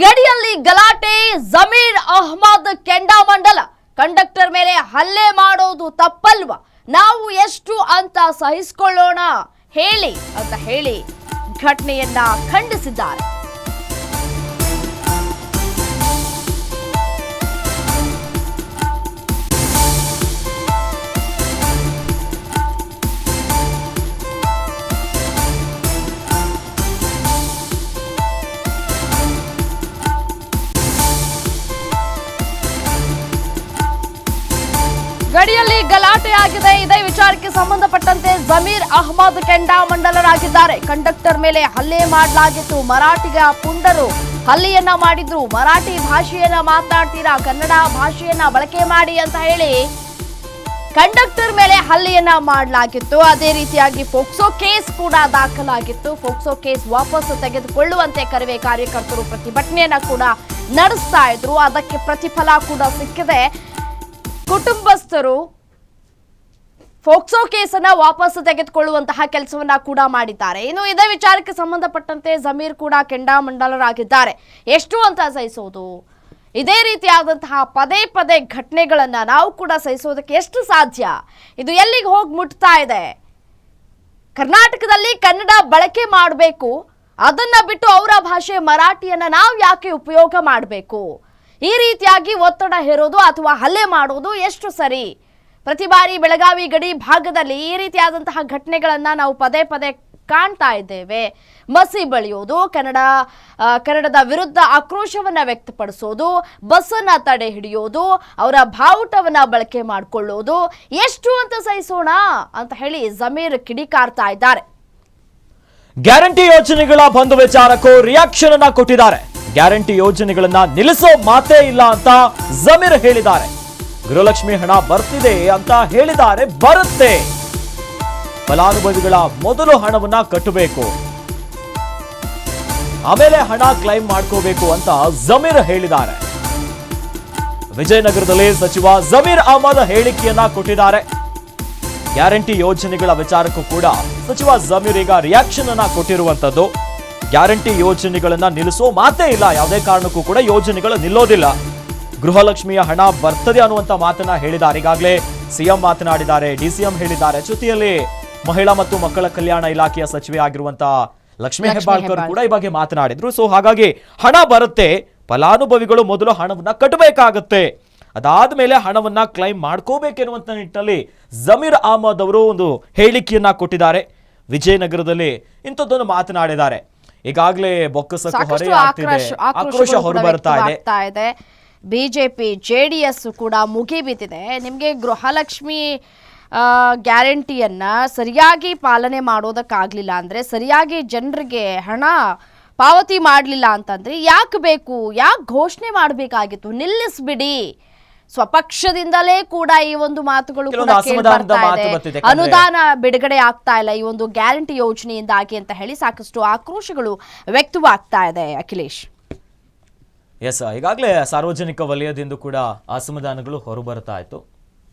ಗಡಿಯಲ್ಲಿ ಗಲಾಟೆ, ಜಮೀರ್ ಅಹ್ಮದ್ ಕೆಂಡಾಮಂಡಲ ಕಂಡಕ್ಟರ್ ಮೇಲೆ ಹಲ್ಲೆ ಮಾಡೋದು ತಪ್ಪಲ್ವಾ? ನಾವು ಎಷ್ಟು ಅಂತ ಸಹಿಸಿಕೊಳ್ಳೋಣ. ಹೇಳಿ ಅಂತ ಹೇಳಿ ಘಟನೆಯನ್ನ ಖಂಡಿಸಿದ್ದಾರೆ. ಗಡಿಯಲ್ಲಿ ಗಲಾಟೆ ಆಗಿದೆ ಇದೇ ವಿಚಾರಕ್ಕೆ ಸಂಬಂಧಪಟ್ಟಂತೆ ಜಮೀರ್ ಅಹ್ಮದ್ ಕೆಂಡಾಮಂಡಲರಾಗಿದ್ದಾರೆ ಕಂಡಕ್ಟರ್ ಮೇಲೆ ಹಲ್ಲೆ ಮಾಡಲಾಗಿತ್ತು. ಮರಾಠಿಗ ಪುಂಡರು ಹಲ್ಲೆಯನ್ನ ಮಾಡಿದ್ರು. ಮರಾಠಿ ಭಾಷೆಯನ್ನ ಮಾತನಾಡ್ತೀರಾ ಕನ್ನಡ ಭಾಷೆಯನ್ನ ಬಳಕೆ ಮಾಡಿ ಅಂತ ಹೇಳಿ ಕಂಡಕ್ಟರ್ ಮೇಲೆ ಹಲ್ಲೆಯನ್ನ ಮಾಡಲಾಗಿತ್ತು. ಅದೇ ರೀತಿಯಾಗಿ ಫೋಕ್ಸೋ ಕೇಸ್ ಕೂಡ ದಾಖಲಾಗಿತ್ತು. ಫೋಕ್ಸೋ ಕೇಸ್ ವಾಪಸ್ ತೆಗೆದುಕೊಳ್ಳುವಂತೆ ಕರವೇ ಕಾರ್ಯಕರ್ತರು ಪ್ರತಿಭಟನೆಯನ್ನ ಕೂಡ ನಡೆಸ್ತಾ ಇದ್ರು. ಅದಕ್ಕೆ ಪ್ರತಿಫಲ ಕೂಡ ಸಿಕ್ಕಿದೆ. ಕುಟುಂಬಸ್ಥರು ಫೋಕ್ಸೋ ಕೇಸನ್ನ ವಾಪಸ್ ತೆಗೆದುಕೊಳ್ಳುವಂತಹ ಕೆಲಸವನ್ನ ಕೂಡ ಮಾಡಿದ್ದಾರೆ. ಇನ್ನು ಇದೇ ವಿಚಾರಕ್ಕೆ ಸಂಬಂಧಪಟ್ಟಂತೆ ಜಮೀರ್ ಕೂಡ ಕೆಂಡಾಮಂಡಲರಾಗಿದ್ದಾರೆ. ಎಷ್ಟು ಅಂತ ಸಹಿಸೋದು? ಇದೇ ರೀತಿಯಾದಂತಹ ಪದೇ ಪದೇ ಘಟನೆಗಳನ್ನ ನಾವು ಕೂಡ ಸಹಿಸೋದಕ್ಕೆ ಎಷ್ಟು ಸಾಧ್ಯ? ಇದು ಎಲ್ಲಿಗೆ ಹೋಗಿ ಮುಟ್ತಾ ಇದೆ? ಕರ್ನಾಟಕದಲ್ಲಿ ಕನ್ನಡ ಬಳಕೆ ಮಾಡಬೇಕು. ಅದನ್ನ ಬಿಟ್ಟು ಅವರ ಭಾಷೆ ಮರಾಠಿಯನ್ನ ನಾವು ಯಾಕೆ ಉಪಯೋಗ ಮಾಡಬೇಕು? ಈ ರೀತಿಯಾಗಿ ಒತ್ತಡ ಹೇರೋದು ಅಥವಾ ಹಲ್ಲೆ ಮಾಡೋದು ಎಷ್ಟು ಸರಿ? ಪ್ರತಿ ಬಾರಿ ಬೆಳಗಾವಿ ಗಡಿ ಭಾಗದಲ್ಲಿ ಈ ರೀತಿಯಾದಂತಹ ಘಟನೆಗಳನ್ನ ನಾವು ಪದೇ ಪದೇ ಕಾಣ್ತಾ ಇದ್ದೇವೆ. ಮಸಿ ಬಳಿಯೋದು, ಕನ್ನಡ ಕನ್ನಡದ ವಿರುದ್ಧ ಆಕ್ರೋಶವನ್ನ ವ್ಯಕ್ತಪಡಿಸೋದು, ಬಸ್ಸನ್ನ ತಡೆ ಹಿಡಿಯೋದು, ಅವರ ಬಾವುಟವನ್ನ ಬಳಕೆ ಮಾಡಿಕೊಳ್ಳೋದು, ಎಷ್ಟು ಅಂತ ಸಹಿಸೋಣ ಅಂತ ಹೇಳಿ ಜಮೀರ್ ಕಿಡಿಕಾರ್ತಾ ಇದ್ದಾರೆ. ಗ್ಯಾರಂಟಿ ಯೋಜನೆಗಳ ಬಂದು ವಿಚಾರಕ್ಕೂ ರಿಯಾಕ್ಷನ್ ಅನ್ನ ಕೊಟ್ಟಿದ್ದಾರೆ. ಗ್ಯಾರಂಟಿ ಯೋಜನೆಗಳನ್ನ ನಿಲ್ಲಿಸೋ ಮಾತೇ ಇಲ್ಲ ಅಂತ ಜಮೀರ್ ಹೇಳಿದ್ದಾರೆ. ಗೃಹಲಕ್ಷ್ಮಿ ಹಣ ಬರ್ತಿದೆ ಅಂತ ಹೇಳಿದ್ದಾರೆ, ಬರುತ್ತೆ. ಫಲಾನುಭವಿಗಳ ಮೊದಲು ಹಣವನ್ನ ಕಟ್ಟಬೇಕು. ಆಮೇಲೆ ಹಣ ಕ್ಲೈಮ್ ಮಾಡ್ಕೋಬೇಕು ಅಂತ ಜಮೀರ್ ಹೇಳಿದ್ದಾರೆ. ವಿಜಯನಗರದಲ್ಲಿ ಸಚಿವ ಜಮೀರ್ ಅಹಮದ್ ಹೇಳಿಕೆಯನ್ನ ಕೊಟ್ಟಿದ್ದಾರೆ. ಗ್ಯಾರಂಟಿ ಯೋಜನೆಗಳ ವಿಚಾರಕ್ಕೂ ಕೂಡ ಸಚಿವ ಜಮೀರ್ ಈಗ ರಿಯಾಕ್ಷನ್ ಅನ್ನ ಕೊಟ್ಟಿರುವಂತದ್ದು. ಗ್ಯಾರಂಟಿ ಯೋಜನೆಗಳನ್ನ ನಿಲ್ಲಿಸೋ ಮಾತೇ ಇಲ್ಲ. ಯಾವುದೇ ಕಾರಣಕ್ಕೂ ಕೂಡ ಯೋಜನೆಗಳು ನಿಲ್ಲೋದಿಲ್ಲ. ಗೃಹಲಕ್ಷ್ಮಿಯ ಹಣ ಬರ್ತದೆ ಅನ್ನುವಂತ ಮಾತನ್ನ ಹೇಳಿದ್ದಾರೆ. ಈಗಾಗಲೇ ಸಿಎಂ ಮಾತನಾಡಿದ್ದಾರೆ. ಡಿಸಿಎಂ ಹೇಳಿದ್ದಾರೆ. ಜೊತೆಯಲ್ಲಿ ಮಹಿಳಾ ಮತ್ತು ಮಕ್ಕಳ ಕಲ್ಯಾಣ ಇಲಾಖೆಯ ಸಚಿವೆ ಆಗಿರುವಂತ ಲಕ್ಷ್ಮೀ ಹೆಬ್ಬಾಳ್ಕರ್. ಕೂಡ ಈ ಬಗ್ಗೆ ಮಾತನಾಡಿದ್ರು. ಸೊ ಹಾಗಾಗಿ ಹಣ ಬರುತ್ತೆ. ಫಲಾನುಭವಿಗಳು ಮೊದಲು ಹಣವನ್ನ ಕಟ್ಟಬೇಕಾಗತ್ತೆ. ಅದಾದ್ಮೇಲೆ ಹಣವನ್ನ ಕ್ಲೈಮ್ ಮಾಡ್ಕೋಬೇಕೆನ್ನುವಂತ ನಿಟ್ಟಿನಲ್ಲಿ ಜಮೀರ್ ಅಹಮದ್ ಅವರು ಒಂದು ಹೇಳಿಕೆಯನ್ನ ಕೊಟ್ಟಿದ್ದಾರೆ. ವಿಜಯನಗರದಲ್ಲಿ ಇಂಥದ್ದೊಂದು ಮಾತನಾಡಿದ್ದಾರೆ. ಈಗಾಗಲೇ ಬೊಕ್ಕಸಕ್ಕೆ ಹೊರೆ ಆಗ್ತಿದೆ. ಆಕ್ರೋಶ ಹೊರಬರ್ತಾ ಇದೆ. ಬಿಜೆಪಿ ಜೆಡಿಎಸ್ ಕೂಡ ಮುಗಿಬಿದ್ದಿದೆ. ನಿಮಗೆ ಗೃಹಲಕ್ಷ್ಮಿ ಗ್ಯಾರಂಟಿಯನ್ನ ಸರಿಯಾಗಿ ಪಾಲನೆ ಮಾಡೋದಕ್ಕಾಗ್ಲಿಲ್ಲ ಅಂದ್ರೆ ಸರಿಯಾಗಿ ಜನರಿಗೆ ಹಣ ಪಾವತಿ ಮಾಡಲಿಲ್ಲ ಅಂತಂದ್ರೆ ಯಾಕೆ ಬೇಕು? ಯಾಕೆ ಘೋಷಣೆ ಮಾಡಬೇಕಾಗಿತ್ತು? ನಿಲ್ಲಿಸ್ಬಿಡಿ. ಸ್ವಪಕ್ಷದಿಂದಲೇ ಕೂಡ ಈ ಒಂದು ಮಾತುಗಳು. ಅನುದಾನ ಬಿಡುಗಡೆ ಆಗ್ತಾ ಇಲ್ಲ. ಈ ಒಂದು ಗ್ಯಾರಂಟಿ ಯೋಜನೆಯಿಂದಾಗಿ ಅಂತ ಹೇಳಿ ಸಾಕಷ್ಟು ಆಕ್ರೋಶಗಳು ವ್ಯಕ್ತವಾಗ್ತಾ ಇದೆ ಅಖಿಲೇಶ್. ಎಸ್ ಈಗಾಗಲೇ ಸಾರ್ವಜನಿಕ ವಲಯದಿಂದ ಕೂಡ ಅಸಮಾಧಾನಗಳು ಹೊರಬರ್ತಾ ಇತ್ತು.